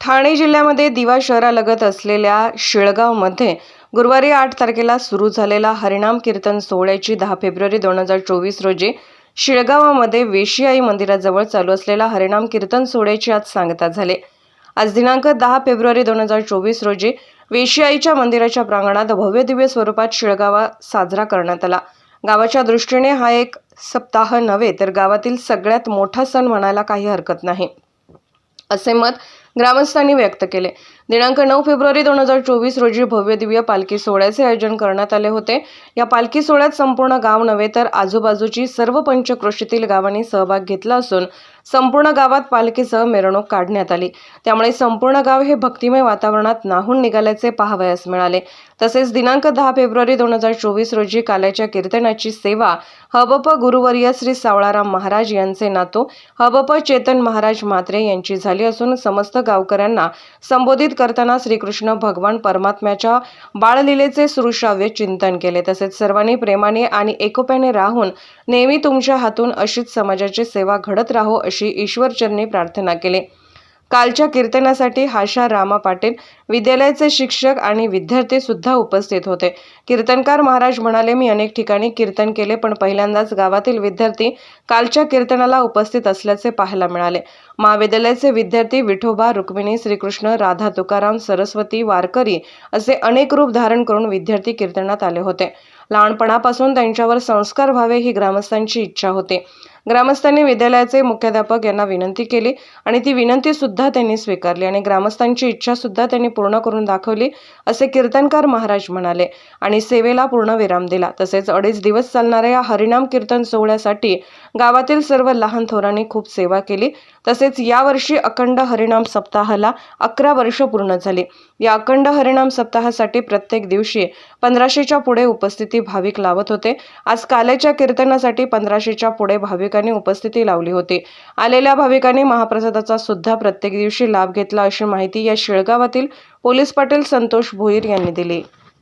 ठाणे जिल्ह्यामध्ये दिवा शहरालगत असलेल्या शिळगावमध्ये गुरुवारी आठ तारखेला सुरू झालेला हरिणाम कीर्तन सोहळ्याची दहा फेब्रुवारी दोन हजार चोवीस रोजी शिळगावामध्ये वेशियाई मंदिराजवळ चालू असलेला हरिणाम कीर्तन सोहळ्याची आज सांगता झाले. आज दिनांक दहा फेब्रुवारी दोन हजार चोवीस रोजी वेशियाईच्या मंदिराच्या प्रांगणात भव्य दिव्य स्वरूपात शिळगावा साजरा करण्यात आला. गावाच्या दृष्टीने हा एक सप्ताह नव्हे तर गावातील सगळ्यात मोठा सण म्हणायला काही हरकत नाही. असे मत ग्रामस्थांनी व्यक्त केले. दिनांक नऊ फेब्रुवारी दोन हजार चोवीस रोजी भव्य दिव्य पालखी सोहळ्याचे आयोजन करण्यात आले होते. या पालखी सोहळ्यात संपूर्ण गाव नव्हे तर आजूबाजूची सर्व पंचक्रोशीतील गावांनी सहभाग घेतला असून संपूर्ण गावात पालखीसह मिरवणूक काढण्यात आली. त्यामुळे संपूर्ण गाव हे भक्तिमय वातावरणात नाहून निघाल्याचे पाहावयास मिळाले. तसेच दिनांक दहा फेब्रुवारी दोन हजार चोवीस रोजी काल्याच्या कीर्तनाची सेवा हबप गुरुवर्य श्री सावळाराम महाराज यांचे नातू हबप चेतन महाराज म्हात्रे यांची झाली असून समस्त गावकऱ्यांना संबोधित करताना श्रीकृष्ण भगवान परमात्म्याच्या बाळलीलेचे सुश्राव्य चिंतन केले. तसेच सर्वांनी प्रेमाने आणि एकोप्याने राहून नेहमी तुमच्या हातून अशीच समाजाची सेवा घडत राहो अशी ईश्वरचरणी प्रार्थना केली. कालच्या कीर्तनासाठी हाशा रामा पाटील विद्यालयाचे शिक्षक आणि विद्यार्थी सुद्धा उपस्थित होते. कीर्तनकार महाराज म्हणाले मी अनेक ठिकाणी कीर्तन केले पण पहिल्यांदाच गावातील विद्यार्थी कालच्या कीर्तनाला उपस्थित असल्याचे पाहायला मिळाले. महाविद्यालयाचे विद्यार्थी विठोबा रुक्मिणी श्रीकृष्ण राधा तुकाराम सरस्वती वारकरी असे अनेक रूप धारण करून विद्यार्थी कीर्तनात आले होते. लहानपणापासून त्यांच्यावर संस्कार व्हावे ही ग्रामस्थांची इच्छा होती. ग्रामस्थांनी विद्यालयाचे मुख्याध्यापक यांना विनंती केली आणि ती विनंती सुद्धा त्यांनी स्वीकारली आणि ग्रामस्थांची इच्छा सुद्धा त्यांनी पूर्ण करून दाखवली असे कीर्तनकार महाराज म्हणाले. आणि सेवेला पूर्ण विराम दिला. तसेच अडीच दिवस चालणाऱ्या या हरिनाम कीर्तन सोहळ्यासाठी गावातील सर्व लहान थोरांनी खूप सेवा केली. तसेच यावर्षी अखंड हरिनाम सप्ताहाला अकरा वर्ष पूर्ण झाली. या अखंड हरिनाम सप्ताहासाठी प्रत्येक दिवशी पंधराशेच्या पुढे उपस्थिती भाविक लावत होते. आज कालेच्या कीर्तनासाठी पंधराशेच्या पुढे भाविक भाविकांनी उपस्थिती लावली होती. आलेल्या भाविकांनी महाप्रसादाचा सुद्धा प्रत्येक दिवशी लाभ घेतला अशी माहिती या शिळगावातील पोलीस पाटील संतोष भोईर यांनी दिली.